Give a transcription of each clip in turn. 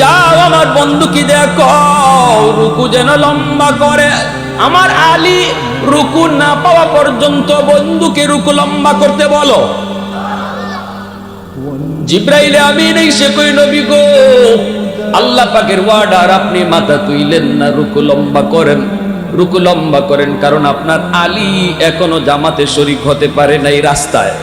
যাও আমার বন্ধুকে দেখো, রুকু যেন লম্বা করে। আমার আলী, রুকু না পাওয়া পর্যন্ত বন্ধুকে রুকু লম্বা করতে বলো। জিব্রাইলে আমি নেই সে কই নবী গো? আল্লাহ পাকের আপনি মাথা তুইলেন না, রুকু লম্বা করেন। রুকু লম্বা করেন, কারণ আপনার আলী এখনও জামাতে শরিক হতে পারে নাই রাস্তায়।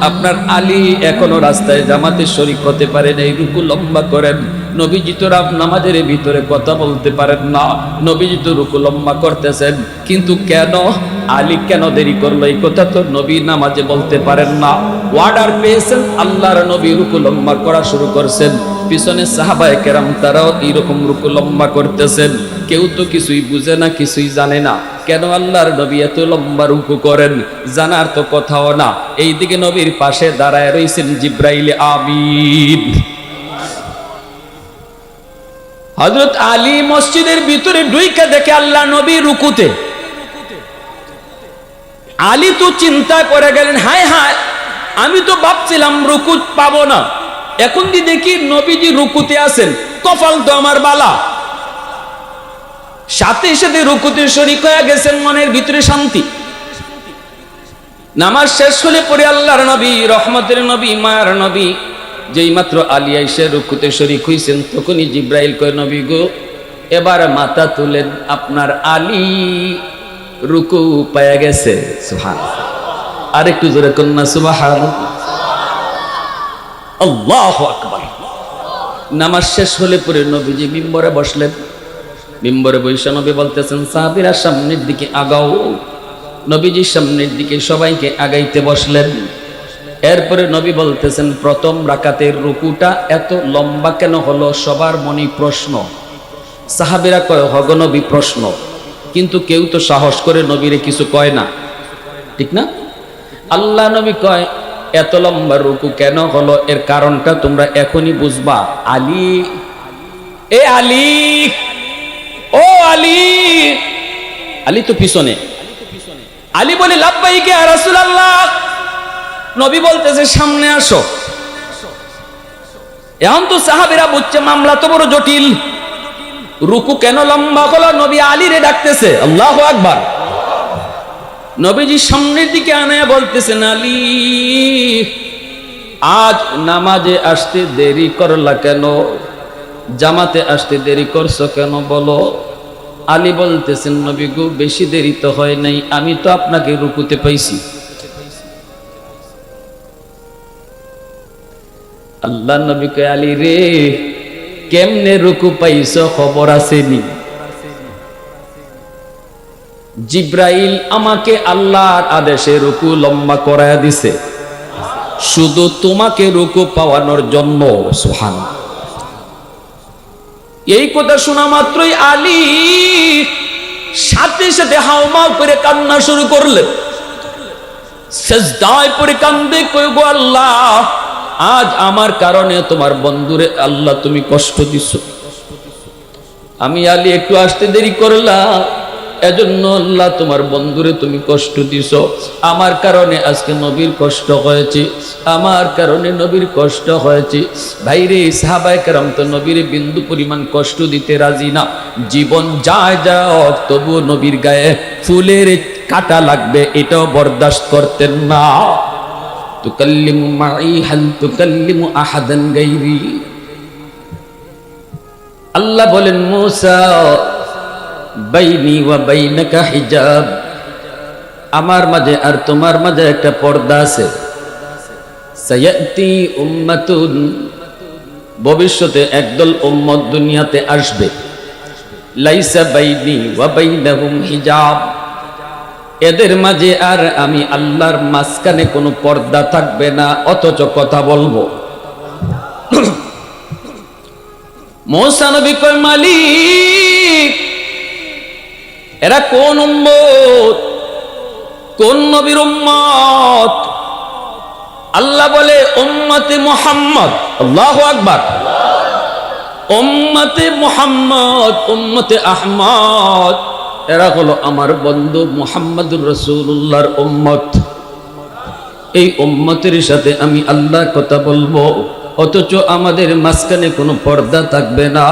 আপনার আলী এখনও রাস্তায় জামাতে শরিক হতে পারেন এই রুকু লম্বা করেন। নবীজি তো নামাজের ভিতরে কথা বলতে পারেন না। নবীজি তো রুকু লম্বা করতেছেন। কিন্তু কেন? আলী কেন দেরি করল? এই কথা তো নবী নামাজে বলতে পারেন না। ওয়ার্ডার পেয়েছেন, আল্লাহর নবী রুকু লম্বা করা শুরু করছেন। পিছনে সাহাবায়ে কেরাম তারাও এইরকম রুকু লম্বা করতেছেন। কেউ তো কিছুই বুঝে না, কিছুই জানে না। কেন আল্লাহর নবী এত লম্বা রুকু করেন? জানার তো কথাও না। এইদিকে নবীর পাশে দাঁড়ায় রয়েছেন জিব্রাইল আমিন হজরত আলী মসজিদের ভিতরে ডুইকা দেখে আল্লাহ নবী রুকুতে। আলী তো চিন্তা করে গেলেন, হায় হায়, আমি তো ভাবছিলাম রুকু পাবো না। এখন দি দেখি নবীজি রুকুতে আছেন, কপাল তো আমার বালা। সাথে সাথে রুকুতে শরিক হয়ে গেছেন, মনের ভিতরে শান্তি। নামাজ শেষ হলে পরে আল্লাহর নবী, রহমতের নবী, মায়ার নবী যেই মাত্র আলিয়া এসে রুকুতে শরিক হইছেন, তখনই জিব্রাইল কয়, নবী গো, এবার মাথা তুলেন আপনার আলী। রুকু পায়া গেছে। সুহান আর একটু জোরে কন্যা সুবাহান নামাজ শেষ হলে পরে নবীজি মিম্বরে বসলেন। মিম্বরে বৈশা নবী বলতেছেন, সাহাবিরা সামনের দিকে আগাও। নবীজির সামনের দিকে সবাইকে আগাইতে বসলেন। এরপরে নবী বলতেছেন, প্রথম রাকাতের রুকুটা এত লম্বা কেন হলো? সবার মনে প্রশ্ন। সাহাবিরা কয় হগনবী প্রশ্ন। কিন্তু কেউ তো সাহস করে নবীরে কিছু কয় না। ঠিক না? আল্লাহ নবী কয়, এত লম্বা রুকু কেন হলো? এর কারণটা তোমরা এখনই বুঝবা। আলী, এ আলী, ও আলী। আলী তো পিছনে। আলী বলে লাভবাই কে রাসূলুল্লাহ। নবী বলতেছে, সামনে আসো। এখন তো সাহাবীরা বুঝছে, মামলা তো বড় জটিল। রুকু কেন লম্বা হলো নবী আলীরে ডাকতেছে, আল্লাহ আকবার। নবীজি সামনের দিকে আনে বলতেছেন আলী আজ নামাজে আসতে দেরি করলা কেন? জামাতে আসতে দেরি করছ কেন বলো? আলী বলতেছেন, নবী গো, বেশি দেরি তো হয় নাই। আমি তো আপনাকে রুকুতে পাইছি। আল্লাহ নবী কে আলী রে, কেমনে রুকু পাইছ? খবর আসেনি। জিব্রাইল আমাকে আল্লাহর আদেশে রুকু লম্বা করায়া দিছে। শুধু তোমাকে রুকু পাওয়ানোর জন্য সুহান এই কথা শোনা মাত্রই আলী সাথে সাথে হাওমাও করে কান্না শুরু করলেন। সেজদায় পরে কান্দে কই গো আল্লাহ আজ আমার কারণে তোমার বন্ধুরে আল্লাহ তুমি কষ্ট দিছ। আমি আলী একটু আসতে দেরি করলাম, এজন্য আল্লাহ তোমার বন্ধুরে তুমি কষ্ট দিছ। আমার কারণে আজকে নবীর কষ্ট হয়েছে, আমার কারণে নবীর কষ্ট হয়েছে। ভাইরে সাহাবাই কারাম তো নবীর বিন্দু পরিমাণ কষ্ট দিতে রাজি না। জীবন যায় যাক তবু নবীর গায়ে ফুলের কাটা লাগবে, এটাও বরদাস্ত করতেন না। তুকাল্লিমু মাই হাল তুকাল্লিমু আহাদান গাইরি। আল্লাহ বলেন, মুসা, বাইনি ওয়া বাইনাকা হিজাব। আমার মাঝে আর তোমার মাঝে একটা পর্দা আছে। সায়াতি উম্মাতুন, ভবিষ্যতে একদল উম্মত দুনিয়াতে আসবে। লাইসা বাইনি ওয়া বাইনাহুম হিজাব। এদের মাঝে আর আমি আল্লাহর মাঝখানে কোনো পর্দা থাকবে না, অথচ কথা বলব। মৌসানবী মালিক, এরা কোন উম্মত? কোন নবীর উম্মত? আল্লাহ বলে, উম্মতে মোহাম্মদ। আল্লাহ আকবার। উম্মতে মোহাম্মদ, উম্মতে আহমদ। এরা হলো আমার বন্ধু মোহাম্মদুর রসুল্লাহর উম্মত। এই উম্মতের সাথে আমি আল্লাহ কথা বলব, অথচ আমাদের মাঝখানে কোনো পর্দা থাকবে না।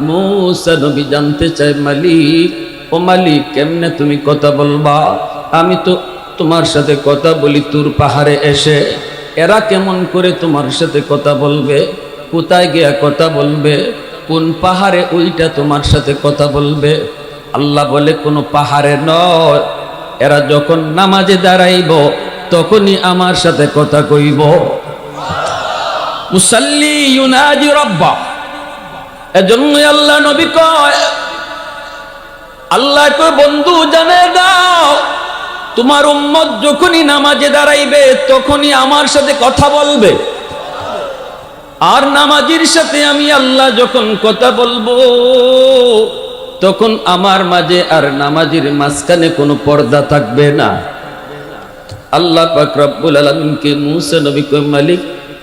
মৌসা নবী জানতে চাই মালিক, ও মালিক, কেমনে তুমি কথা বলবা? আমি তো তোমার সাথে কথা বলি, তুর পাহাড়ে এসে। এরা কেমন করে তোমার সাথে কথা বলবে? কোথায় গিয়া কথা বলবে? কোন পাহাড়ে ওইটা তোমার সাথে কথা বলবে? আল্লাহ বলে, কোনো পাহাড়ে নয়। এরা যখন নামাজে দাঁড়াইব, তখনই আমার সাথে কথা কইব। মুসাল্লি রব্বা। আল্লাহ নবী কয়, আল্লাহ বন্ধু, জানে তোমার যখনই নামাজে দাঁড়াইবে, তখনই আমার সাথে কথা বলবে। আর নামাজির সাথে আমি আল্লাহ যখন কথা বলব তখন আমার মাঝে আর নামাজির মাঝখানে কোনো পর্দা থাকবে না। আল্লাহ পাক রব্বুল আলমিনকে মুসা নবী মালিক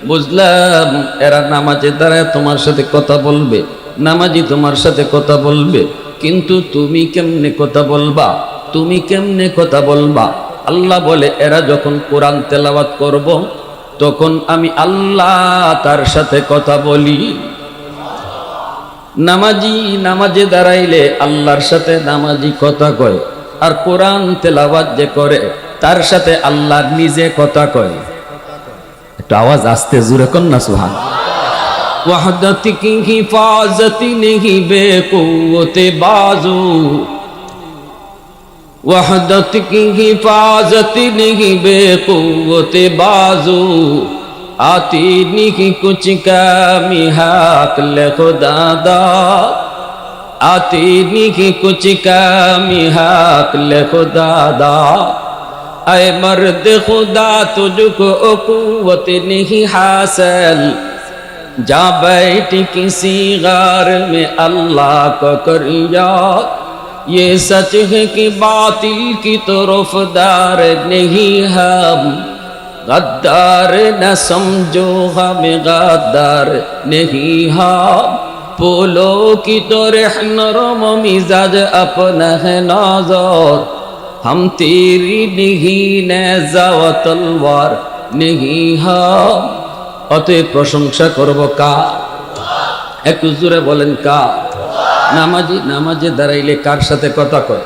বুঝলাম, এরা নামাজে দাঁড়ায় তোমার সাথে কথা বলবে, নামাজি তোমার সাথে কথা বলবে, কিন্তু তুমি কেমনে কথা বলবা? তুমি কেমনে কথা বলবা? আল্লাহ বলে, এরা যখন কোরআন তেলাওয়াত করব, তখন আমি আল্লাহ তার সাথে কথা বলি। নামাজি, নামাজে দাঁড়াইলে আল্লাহর সাথে নামাজি কথা কয়। আর কোরআন তেলাবাদ যে করে, তার সাথে আল্লাহ নিজে কথা কয়। একটু আওয়াজ আসতে জুড়ে কন না সুহান وحدت کی حفاظت نہیں বাজু। قوت بازو وحدت کی حفاظت نہیں بے قوت বাজু। آتی نہیں کچھ کمی، حق لے خدا دا۔ آتی نہیں کچھ کمی، حق لے خدا دا۔ اے مرد خدا، تجھ کو قوت نہیں حاصل۔ جا بیٹھ کسی غار میں اللہ کو کر یاد یہ سچ ہے کہ باطل کی طرف دار نہیں ہم۔ गद्दार न समझो हम गद्दार नहीं हम पोलो की तरह नरम मिजाज अपना है नजर हम तेरी नहीं नेजा व तलवार नहीं हम অতএব প্রশংসা করব কা একটু জোরে বলেন কা নামাজি নামাজে দাঁড়াইলে কার সাথে কথা কয়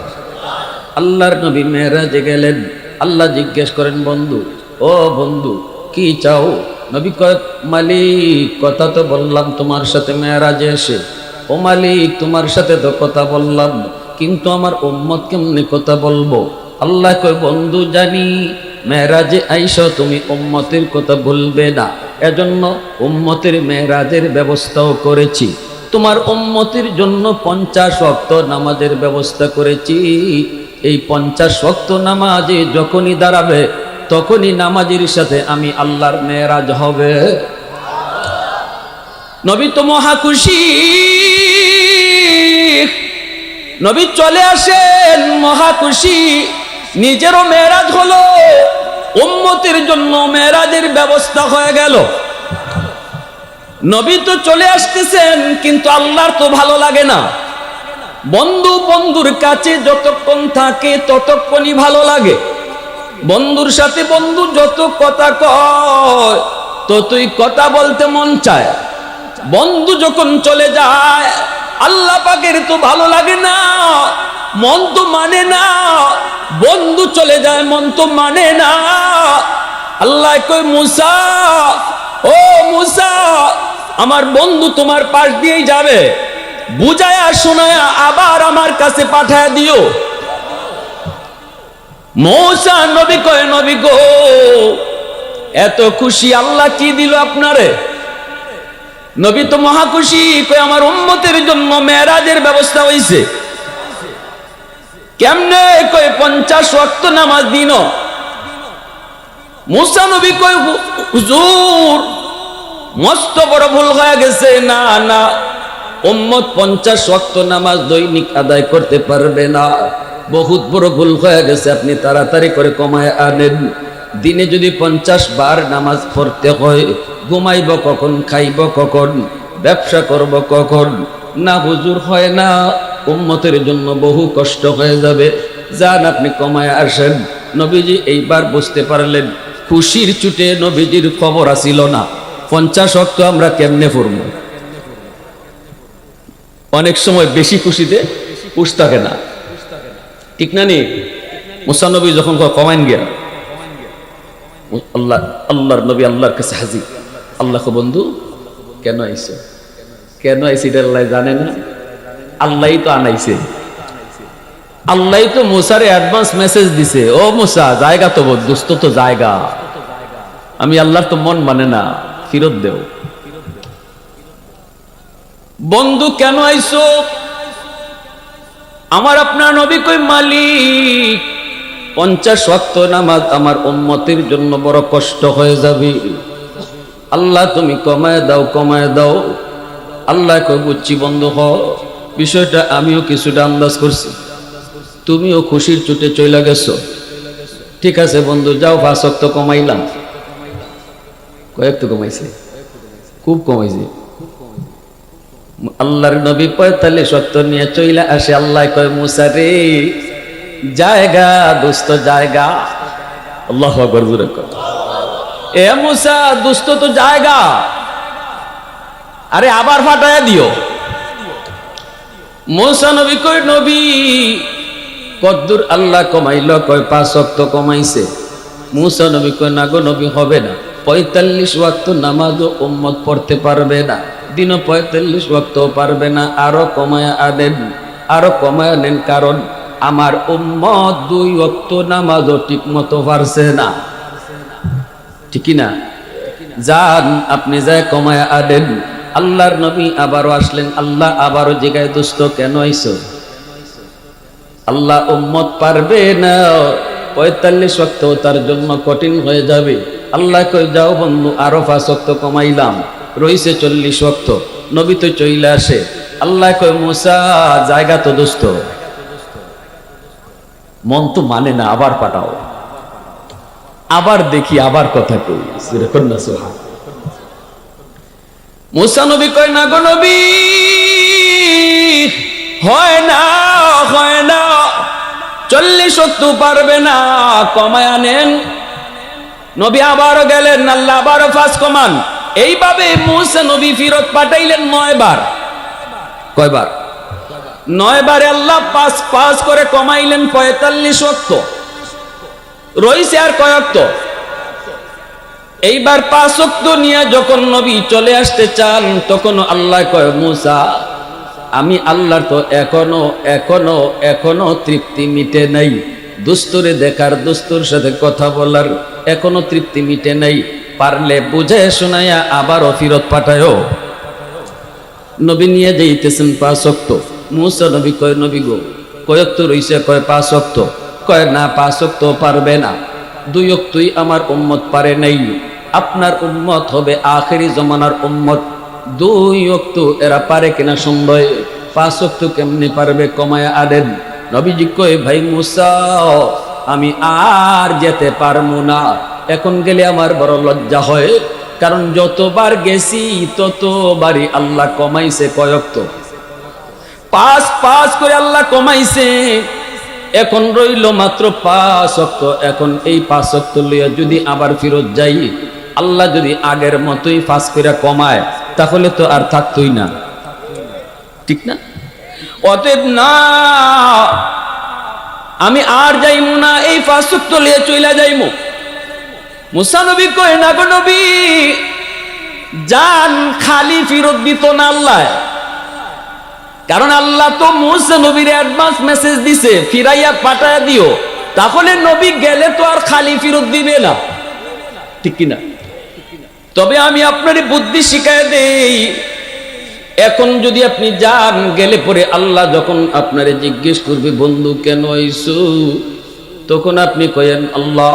আল্লাহর নবী মেয়েরাজে গেলেন আল্লাহ জিজ্ঞেস করেন বন্ধু ও বন্ধু, কি চাও? নবী কয়, মালিক, কথা তো বললাম, তোমার সাথে মেয়েরাজে এসে। ও মালিক, তোমার সাথে তো কথা বললাম, কিন্তু আমার উম্মত কেমনি কথা বলব? আল্লাহ কয়, বন্ধু, জানি, মেয়েরাজে আইস, তুমি উম্মতের কথা বলবে না। এজন্য উম্মতের মেয়েরাজের ব্যবস্থাও করেছি। তোমার উম্মতির জন্য পঞ্চাশ ওয়াক্ত নামাজের ব্যবস্থা করেছি। এই পঞ্চাশ ওয়াক্ত নামাজে যখনই দাঁড়াবে তখনই নামাজের সাথে আমি আল্লাহর মেয়েরাজ হবে। নবী তো মহা খুশি। নবী চলে আসেন, মহা খুশি। নিজেরও মেয়েরাজ হলো। উম্মতির জন্য মেয়েরাজের ব্যবস্থা হয়ে গেল। নবী তো চলে আসতেছেন, কিন্তু আল্লাহর তো ভালো লাগে না। বন্ধু বন্ধুর কাছে যতক্ষণ থাকে ততক্ষণই ভালো লাগে। বন্ধুর সাথে বন্ধু যত কথা কয়, ততই কথা বলতে মন চায়। বন্ধু যখন চলে যায়, আল্লাহ পাকের তো ভালো লাগে না, মন তো মানে না। বন্ধু চলে যায়, মন তো মানে না। আল্লাহ কই মুসা, ও মুসা, আমার বন্ধু তোমার পাশ দিয়েই যাবে। বুঝায়া, শোনায়া আবার আমার কাছে পাঠায় দিও। মৌসা নবী কয়, নবী গো, এত খুশি আল্লাহ কি দিল আপনারে? নবী তো মহা কয়, আমার জন্য মেয়েরাজের ব্যবস্থা হইছে। কেমনে, কয়, পঞ্চাশ নামাজ দিন। মুসা নবী কয় মস্ত বড় ভুল হয়ে গেছে। না না, উম্মত পঞ্চাশ ওয়াক্ত নামাজ দৈনিক আদায় করতে পারবে না। বহুত বড় ভুল হয়ে গেছে, আপনি তাড়াতাড়ি করে কমায় আনেন। দিনে যদি পঞ্চাশ বার নামাজ পড়তে হয়, ঘুমাইব কখন, খাইব কখন, ব্যবসা করব কখন, না হুজুর হয় না, উম্মতের জন্য বহু কষ্ট হয়ে যাবে। যান আপনি কমায় আসেন। নবীজি এইবার বুঝতে পারলেন, খুশির চুটে নবীজির খবর আসিল না। পঞ্চাশ অক্ট আমরা কেমনে পড়ব? অনেক সময় বেশি খুশিতে পুষ থাকে না। ঠিক না নি? মুসানবী যখন কমাইন গিয়া। আল্লাহ, আল্লাহর নবী আল্লাহর কাছে হাজির। আল্লাহ বন্ধু, কেন আইছো? কেন আইসি এটা আল্লাহ জানে না। আল্লাহই তো আনাইছে। আল্লাহই তো মুসারে অ্যাডভান্স মেসেজ দিছে। ও মুসা, জায়গা তো দোস্ত তো জায়গা। আমি আল্লাহর তো মন মানে না, ফিরত দেও। বন্ধু, কেন আইসো আমার আপনার নবী কই মালিক? পঞ্চাশ ওয়াক্ত নামাজ আমার উম্মতের জন্য বড় কষ্ট হয়ে যাবে। আল্লাহ তুমি কমায় দাও কমায় দাও। আল্লাহ কই বুঝছি বন্ধু হ। বিষয়টা আমিও কিছুটা আন্দাজ করছি। তুমিও খুশির চুটে চলে গেছো। ঠিক আছে বন্ধু, যাও ফাঁসক্ত কমাইলাম। কয়েক তো কমাইছে? খুব কমাইছে। আল্লাহর নবী পঁয়তাল্লিশ সত্তর নিয়ে চইলা আসে, আল্লাহ কয়, মুসা রে, জায়গা, দুস্থ জায়গা। আল্লাহ আকবর, জোরে এ মুসা, দুস্থ তো জায়গা। আরে আবার ফাটায় দিও। মুসা নবী কই নবী, কদ্দুর আল্লাহ কমাইল। কয়, পাঁচ অক্ত কমাইছে। মুসা নবী কয়, না গো নবী, হবে না। পঁয়তাল্লিশ ওয়াক্ত নামাজও উম্মত পড়তে পারবে না। দিনও পঁয়তাল্লিশ ভক্ত পারবে না, আরও কমায়া আনেন, আরও কমায়া নেন, কারণ আমার উম্মত দুই ওয়াক্ত নামাজও ঠিক মতো পারছে না। ঠিকই না? যান, আপনি যায় কমায়া আনেন, আল্লাহর নবী আবারও আসলেন, আল্লাহ আবারও জিগায় দুষ্ট, কেন আইসো? আল্লাহ উম্মত পারবে না, পঁয়তাল্লিশ ওয়াক্ত তার জন্য কঠিন হয়ে যাবে। আল্লাহ কই যাও বন্ধু, আরও পাঁচ ওয়াক্ত কমাইলাম। রইছে চল্লিশ ওয়াক্ত। নবী তো চইলে আসে। আল্লাহ কই মুসা, জায়গা তো দোস্ত। মন তো মানে না, আবার পাঠাও। আবার দেখি, আবার কথা কই। মুসা নবী কয়, না গো নবী, হয় না হয় না। চল্লিশ তো পারবে না, কমায় আনেন। নবী আবারও গেলেন, আল্লাহ আবারও ফাঁস কমান। এইভাবে মুসা নবী ফিরত পাঠাইলেন নয় বার কয়বার? নয় বারে আল্লাহ পাঁচ পাঁচ করে কমাইলেন পঁয়তাল্লিশ অক্ত রইছে আর কয়ক্ত এইবার পাঁচ অক্ত নিয়ে যখন নবী চলে আসতে চান তখন আল্লাহ কয়, মুসা, আমি আল্লাহর তো এখনও এখনও এখনও তৃপ্তি মিটে নাই। দুস্তরে দেখার, দুস্তর সাথে কথা বলার এখনও তৃপ্তি মিটে নাই। পারলে বুঝে শোনাইয়া আবারও ফিরত পাঠায়ও। নবী নিয়ে যাইতেছেন পাঁচ অক্ত মুসা নবী কয়, নবী গো কয়ক্ত রইছে, কয় পাঁচ অক্ত কয়, না, পাঁচ অক্ত পারবে না। দুই অক্তই আমার উম্মত পারে নাই। আপনার উম্মত হবে আখেরি জমানার উম্মত। দুই অক্ত এরা পারে কিনা সন্দেহ। পাঁচ অক্ত কেমনি পারবে কমায় আদেন নবীজি কয়, ভাই মুসা, আমি আর যেতে পারব না। এখন গেলে আমার বড় লজ্জা হয়। কারণ যতবার গেছি, ততবারই আল্লাহ কমাইছে কয়ক্ত। পাঁচ পাঁচ করে আল্লাহ কমাইছে। এখন রইল মাত্র পাঁচ অক্ত এখন এই পাঁচ অক্ত লইয়া যদি আবার ফিরত যাই, আল্লাহ যদি আগের মতোই পাঁচ করে কমায়, তাহলে তো আর থাকতোই না। ঠিক না? অতএব না, আমি আর যাইমু না, এই পাঁচ অক্ত লইয়া চইলা যাইমু। মুসানবী কয় না গো নবী খালি ফিরত দিত না আল্লাহ? কারণ আল্লাহ তো মুসা নবীর অ্যাডভান্স মেসেজ দিছে, ফিরাইয়া পাঠায়া দিও। তাহলে নবী গেলে তো আর খালি ফিরত দিবে না। ঠিক কিনা? তবে আমি আপনার বুদ্ধি শিখায় দেই, এখন যদি আপনি যান গেলে পরে আল্লাহ যখন আপনারে জিজ্ঞেস করবে, বন্ধু, কেন আইসু? তখন আপনি কয়েন, আল্লাহ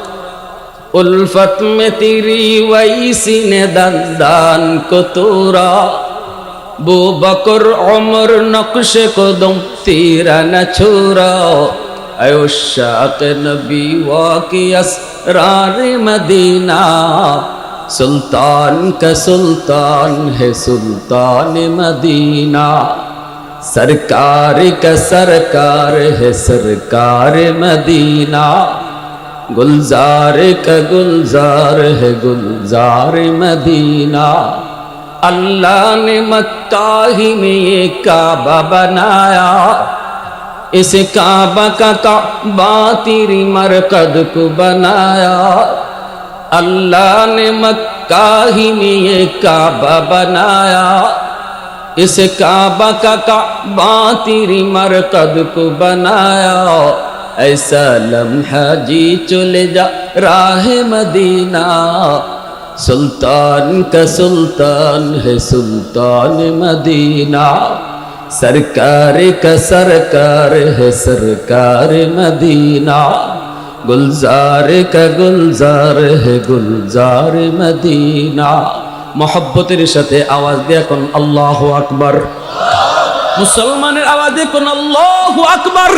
उल्फत में तेरी वैसी ने दंदान को तोरा बो बकर उमर नक्श कदम तेरा न छोरा अयोशाक नबी वाकी असरार मदीना सुल्तान का सुल्तान है सुल्तान मदीना सरकार का सरकार है सरकार मदीना गुलजार का गुलजार है गुलजार मदीना। अल्लाह ने मक्का ही में ये काबा बनाया। इस काबा का काबा तेरी मरकद को बनाया। अल्लाह ने मक्का ही में ये काबा बनाया। इस काबा का काबा तेरी मरकद को बनाया। সালাম হাজি চলে যা রাহে মদিনা সুলতান কা সুলতান হে সুলতান মদিনা সরকার কা সরকার হে সরকার মদিনা গুলজার কা গুলজার হে গুলজার মদিনা মোহব্বতের সাথে আওয়াজ দিয়ে এখন আল্লাহ আকবর। মুসলমানের আওয়াজে কোন আকবার।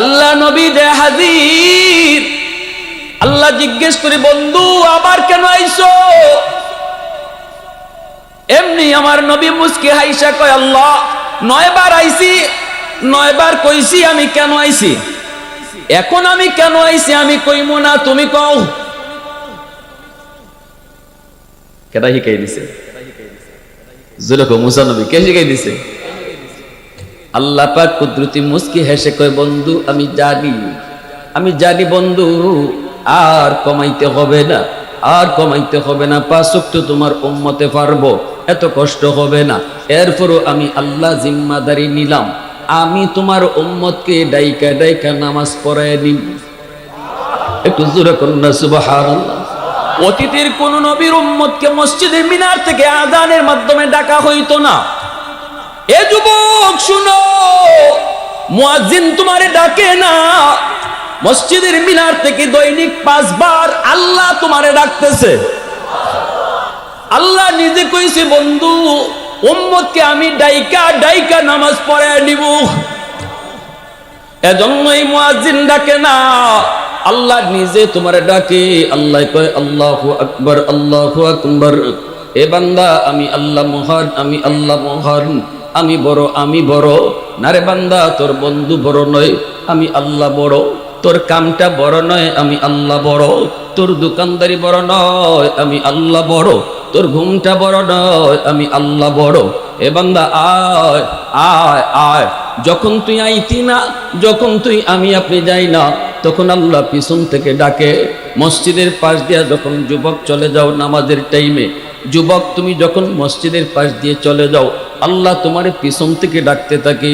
আল্লাহ নবী দে হাজির। আল্লাহ জিজ্ঞেস করে, বন্ধু, আবার কেন আইছো? এমনি আমার নবী মুসকি হাইসা কয়, আল্লাহ নয় নয়বার আইছি, নয়বার কইছি আমি কেন আইছি? এখন আমি কেন আইছি আমি কইমু না, তুমি কও। কেটা শিকাই দিছে? জুলক মুসা নবী কে শিকাই দিছে? আল্লাহ পাক কুদরতি মুস্কি হেসে কয়, বন্ধু, আমি জানি আমি জানি বন্ধু, আর কমাইতে হবে না, আর কমাইতে হবে না পাঁচক তো তোমার উম্মতে পারব, এত কষ্ট হবে না। এরপরও আমি আল্লাহ জিম্মাদারি নিলাম, আমি তোমার উম্মতকে ডাইকা ডাইকা নামাজ পড়ায় নিব একটু জোরে কন্যা সুবাহ অতীতের কোন নবীর উম্মতকে মসজিদের মিনার থেকে আদানের মাধ্যমে ডাকা হইতো না। এ যুবক, শুনো। মুয়াজ্জিন তোমারে ডাকে না। মসজিদের মিনার থেকে দৈনিক পাঁচবার আল্লাহ তোমারে ডাকতেছে। আল্লাহ নিজে কইছে, বন্ধু, উম্মতকে আমি ডাইকা ডাইকা নামাজ পড়ায় নিব। এজন্যই মুয়াজ্জিন ডাকে না। আল্লাহ নিজে তোমার ডাকে, আল্লাহ কয়, আল্লাহু আকবার আল্লাহু আকবার। এ বান্দা, আমি আল্লাহ মহান, আমি আল্লাহ মহান। আমি বড় আমি বড়। নারে বান্দা, তোর বন্ধু বড় নয়, আমি আল্লাহ বড়। তোর কামটা বড় নয়, আমি আল্লাহ বড়। তোর দোকানদারি বড় নয়, আমি আল্লাহ বড়। তোর ঘুমটা বড় নয়, আমি আল্লাহ বড়। এ বান্দা, আয় আয় আয়। যখন তুই আইতি না, যখন তুই আমি আপনি যাই না তখন আল্লাহ পিছন থেকে ডাকে, মসজিদের পাশ দিয়া যখন যুবক চলে যাও নামাজের টাইমে, যুবক তুমি যখন মসজিদের পাশ দিয়ে চলে যাও, আল্লাহ তোমার পিছন থেকে ডাকতে থাকে,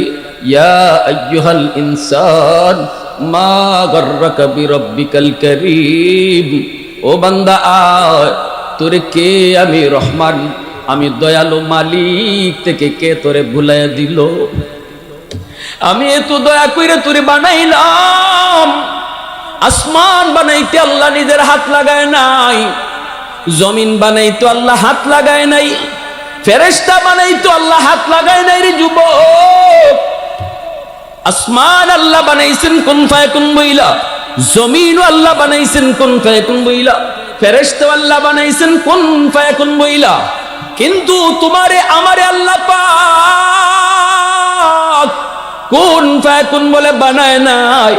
ইয়া ইনসান, মা গর্রাকা করিম, ও বান্দা আয়, তোরে কে আমি রহমান? আমি দয়ালু মালিক থেকে কে তোরে ভুলাইয়া দিল? আমি এত দয়া কইরে তোরে বানাইলাম। আসমান বানাইতে আল্লাহ নিজের হাত লাগায় নাই, জমিন বানাইতো আল্লাহ হাত লাগায় নাই ফেরেস্তা বানাইতো আল্লাহ হাত লাগায় নাই রে যুবক। আসমান আল্লাহ বানাইছেন কোন ফায় কোন বইলা জমিন আল্লাহ বানাইছেন কোন ফায় কোন বইলা ফেরেস্তা আল্লাহ বানাইছেন কোন ফায় কোন বইলা। কিন্তু তোমারে, আমারে আল্লাহ পাক কোন ফায় কোন বলে বানায় নাই।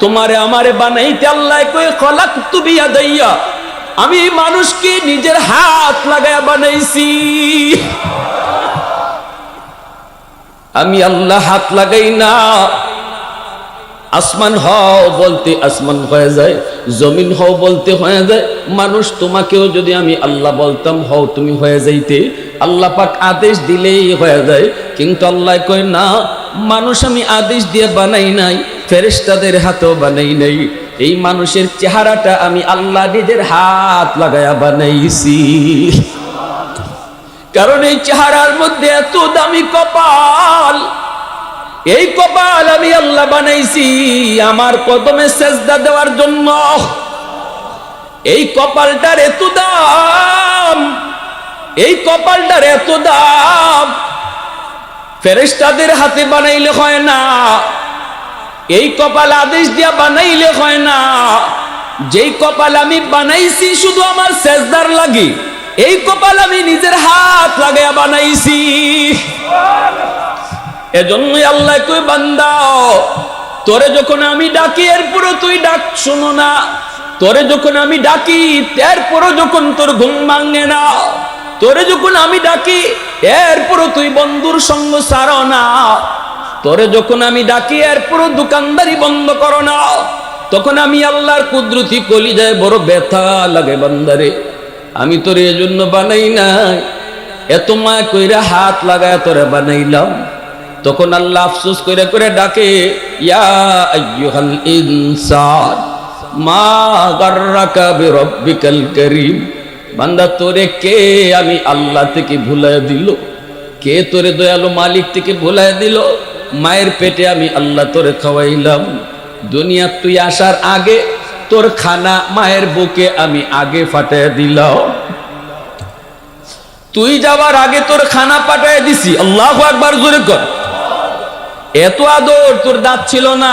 তোমারে আমারে বানাইতে আল্লাহ কই খলাক তুবিয়া দইয়া আমি মানুষকে নিজের হাত লাগায় বানাইছি। আমি আল্লাহ হাত লাগাই না। আসমান হও বলতে আসমান হয়ে যায়, জমিন হও বলতে হয়ে যায়। মানুষ তোমাকেও যদি আমি আল্লাহ বলতাম, হও তুমি হয়ে যাইতে। আল্লাহ পাক আদেশ দিলেই হয়ে যায়। কিন্তু আল্লাহ কয়, না মানুষ আমি আদেশ দিয়ে বানাই নাই ফেরেস্তাদের হাতও বানাই নাই। এই মানুষের চেহারাটা আমি আল্লাহ নিজের হাত লাগায়া বানাইছি। কারণ এই চেহারার মধ্যে এত দামি কপাল। এই কপাল আমি আল্লাহ বানাইছি আমার কদমে সেজদা দেওয়ার জন্য। এই কপালটার এত দাম, এই কপালটার এত দাম। ফেরেস্তাদের হাতে বানাইলে হয় না। এই কপাল আদেশ দিয়া বানাইলে হয় না। যেই কপাল আমি বানাইছি, শুধু আমার সেজদার লাগি। এই কপাল আমি নিজের হাত লাগাইয়া বানাইছি। এজন্যই আল্লাহ কই বান্দাও তোরে যখন আমি ডাকি, এরপরও তুই ডাক শোনো না। তোরে যখন আমি ডাকি, এরপরও যখন তোর ঘুম ভাঙে না। তোরে যখন আমি ডাকি এরপরও তুই বন্ধুর সঙ্গ সারো না। তোরে যখন আমি ডাকি এরপরও দোকানদারি বন্ধ করো না। তখন আমি আল্লাহর কুদরতি কলি যায় বড় ব্যথা লাগে বান্দারে। আমি তোর এজন্য বানাই নাই। এত মায়া কইরা হাত লাগায় তোরে বানাইলাম। তখন আল্লাহ আফসোস করে করে ডাকে, ইয়া আইয়ুহাল ইনসান, মা গাররাকা বিরব্বিকাল বান্দা, তোরে কে আমি আল্লাহ থেকে ভুলায় দিল? কে তোরে দয়ালু মালিক থেকে ভুলায় দিল? মায়ের পেটে আমি আল্লাহ তোরে খাওয়াইলাম। দুনিয়া তুই আসার আগে তোর খানা মায়ের বুকে আমি আগে ফাটায় দিলাম। তুই যাওয়ার আগে তোর খানা পাঠায় দিছি। আল্লাহ একবার জোরে কর। এত আদর তোর দাঁত ছিল না।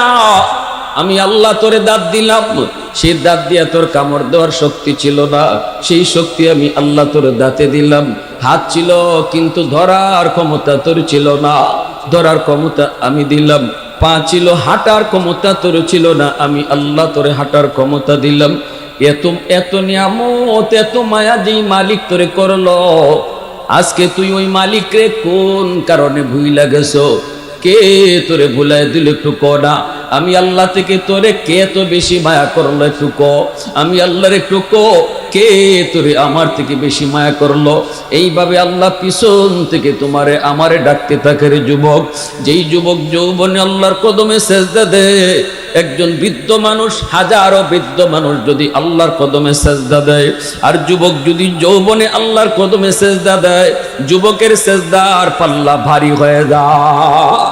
আমি আল্লাহ তোরে দাঁত দিলাম। সেই দাঁত দিয়া তোর কামড় দেওয়ার শক্তি ছিল না। সেই শক্তি আমি আল্লাহ তোর দাঁতে দিলাম। হাত ছিল, কিন্তু ধরার ক্ষমতা তোর ছিল না। ধরার ক্ষমতা আমি দিলাম। পা ছিল, হাঁটার ক্ষমতা তোর ছিল না। আমি আল্লাহ তোরে হাঁটার ক্ষমতা দিলাম। এত এত নিয়ামত, এত মায়া যেই মালিক তোরে করল। আজকে তুই ওই মালিক রে কোন কারণে ভুইলা গেছো? কে তোরে ভুলাই দিল একটু কনা আমি আল্লাহ থেকে তোরে কে তো বেশি মায়া করল একটু ক? আমি আল্লাহর একটু ক? কে তোরে আমার থেকে বেশি মায়া করল? এইভাবে আল্লাহ পিছন থেকে তোমারে আমারে ডাকতে থাকে রে যুবক। যেই যুবক যৌবনে আল্লাহর কদমে সেজদা দে একজন বৃদ্ধ মানুষ, হাজারো বৃদ্ধ মানুষ যদি আল্লাহর কদমে সেজদা দেয়, আর যুবক যদি যৌবনে আল্লাহর কদমে সেজদা দেয়, যুবকের সেজদার পাল্লা ভারী হয়ে যায়।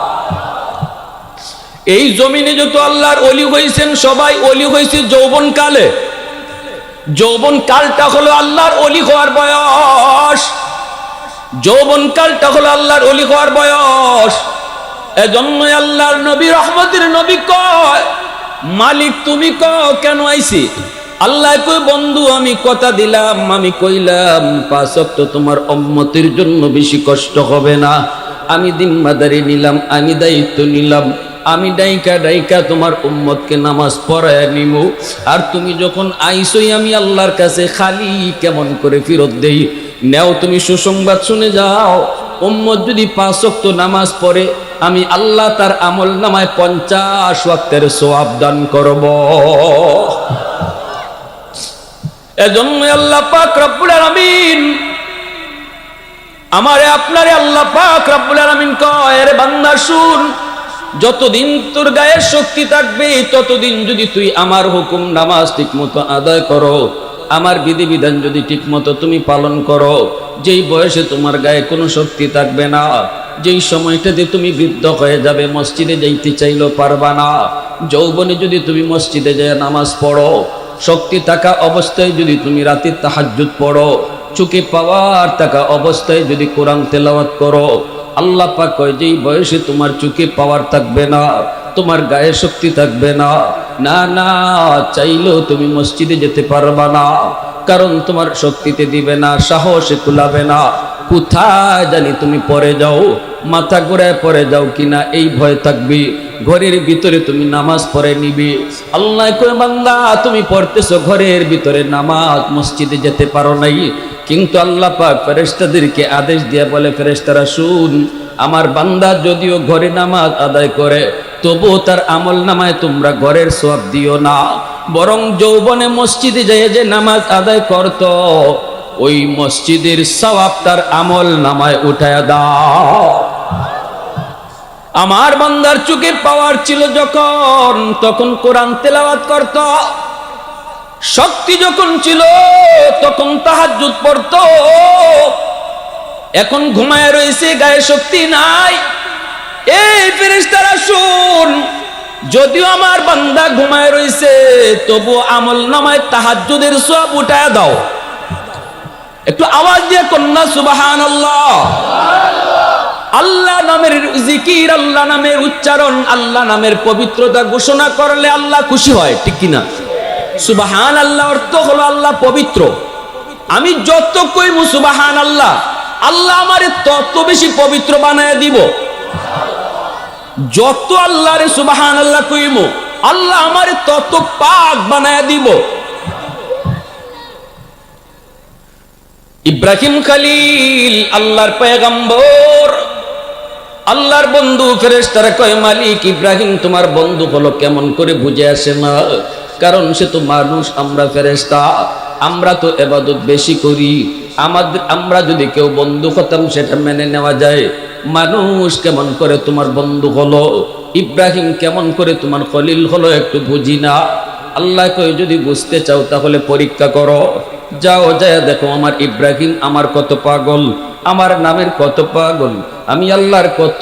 এই জমিনে যত আল্লাহর অলি হয়েছেন সবাই অলি হয়েছে যৌবন কালে যৌবন কালটা হলো আল্লাহর অলি হওয়ার বয়স। যৌবন কালটা হলো আল্লাহর অলি হওয়ার বয়স। এজন্যই আল্লাহর নবী রহমতের নবী কয়, মালিক তুমি ক কেন আইছি? আল্লাহ কই বন্ধু, আমি কথা দিলাম, আমি কইলাম পাঁচক তো তোমার অম্মতির জন্য বেশি কষ্ট হবে না। আমি দিম্মাদারি নিলাম, আমি দায়িত্ব নিলাম। আমি ডাইকা ডাইকা তোমার উম্মতকে নামাজ পড়ায় নিব আর তুমি যখন আইসই আমি আল্লাহর কাছে খালি কেমন করে ফিরত দেই? নেও তুমি সুসংবাদ শুনে যাও। উম্মত যদি পাঁচ ওয়াক্ত নামাজ পড়ে, আমি আল্লাহ তার আমল নামায় পঞ্চাশ ওয়াক্তের সোয়াব দান করব। এজন্য আল্লাহ পাক রব্বুল আলামিন আমারে, আপনারে আল্লাহ পাক রব্বুল আলামিন কয় আরে বান্দা, শুন। যতদিন তোর গায়ের শক্তি থাকবে, ততদিন যদি তুই আমার হুকুম নামাজ ঠিকমতো আদায় করো, আমার বিধিবিধান যদি ঠিকমতো তুমি পালন করো, যেই বয়সে তোমার গায়ে কোনো শক্তি থাকবে না, যেই সময়টাতে তুমি বৃদ্ধ হয়ে যাবে, মসজিদে যাইতে চাইলেও পারবা না, যৌবনে যদি তুমি মসজিদে যায় নামাজ পড়ো, শক্তি থাকা অবস্থায় যদি তুমি রাতে তাহাজ্জুদ পড়ো চুকে পাওয়ার থাকা অবস্থায় যদি কোরআন তেলাওয়াত করো আল্লাহ পাক কয়, যেই বয়সে তোমার চোখে পাওয়ার থাকবে না, তোমার গায়ে শক্তি থাকবে না না না, চাইলেও তুমি মসজিদে যেতে পারবা না, কারণ তোমার শক্তিতে দিবে না, সাহসে কুলাবে না। কোথায় জানি তুমি পরে যাও? মাথা ঘুরায় পরে যাও কিনা? এই ভয় থাকবে। ঘরের ভিতরে তুমি নামাজ পড়ে নিবি। আল্লাহ কই বান্দা, তুমি পড়তেছো ঘরের ভিতরে নামাজ, মসজিদে যেতে পারো নাই। কিন্তু আল্লাহ পাক ফেরেশতাদেরকে আদেশ দিয়ে বলে ফেরেস্তারা শুন, আমার বান্দা যদিও ঘরে নামাজ আদায় করে, তবুও তার আমল নামায় তোমরা ঘরের সব দিও না। বরং যৌবনে মসজিদে যেয়ে যে নামাজ আদায় করত ওই মসজিদের সওয়াব তার আমল নামায় উঠায় দাও। আমার বান্দার চোখে পাওয়ার ছিল যখন, তখন কোরআন তেলাওয়াত করত। শক্তি যখন ছিল, তখন তাহাজ্জুদ পড়ত। এখন ঘুমায় রয়েছে, গায়ে শক্তি নাই। এই ফেরেশতারা শুন, যদিও আমার বান্দা ঘুমায় রইছে তবু আমল নামায় তাহাজ্জুদের সব উঠায় দাও। একটু আওয়াজ দিয়ে কন্যা সুবাহান আল্লাহ নামের জিকির, আল্লাহ নামের উচ্চারণ, আল্লাহ নামের পবিত্রতা ঘোষণা করলে আল্লাহ খুশি হয়, ঠিক কিনা সুবাহান আল্লাহ অর্থ হলো আল্লাহ পবিত্র। আমি যত কইমু সুবাহান আল্লাহ আল্লাহ আমারে তত বেশি পবিত্র বানায় দিব। যত আল্লাহরে সুবাহান আল্লাহ কইমু, আল্লাহ আমারে তত পাক বানায় দিব। ইব্রাহিম খালিল, আল্লাহর পয়গম্বর। আল্লাহর বন্ধু ফেরেশতারা কয়, মালিক ইব্রাহিম, তোমার বন্ধু হলো কেমন করে বুঝে আসে না? কারণ সে তো মানুষ, আমরা ফেরেশতা। আমরা তো এবাদত বেশি করি। আমাদের আমরা যদি কেউ বন্ধু হতাম, সেটা মেনে নেওয়া যায়। মানুষ কেমন করে তোমার বন্ধু হলো? ইব্রাহিম কেমন করে তোমার খলিল হলো, একটু বুঝি না? আল্লাহ কই যদি বুঝতে চাও, তাহলে পরীক্ষা করো। যাও, যায় দেখো, আমার ইব্রাহিম আমার কত পাগল, আমার নামের কত পাগল, আমি আল্লাহর কত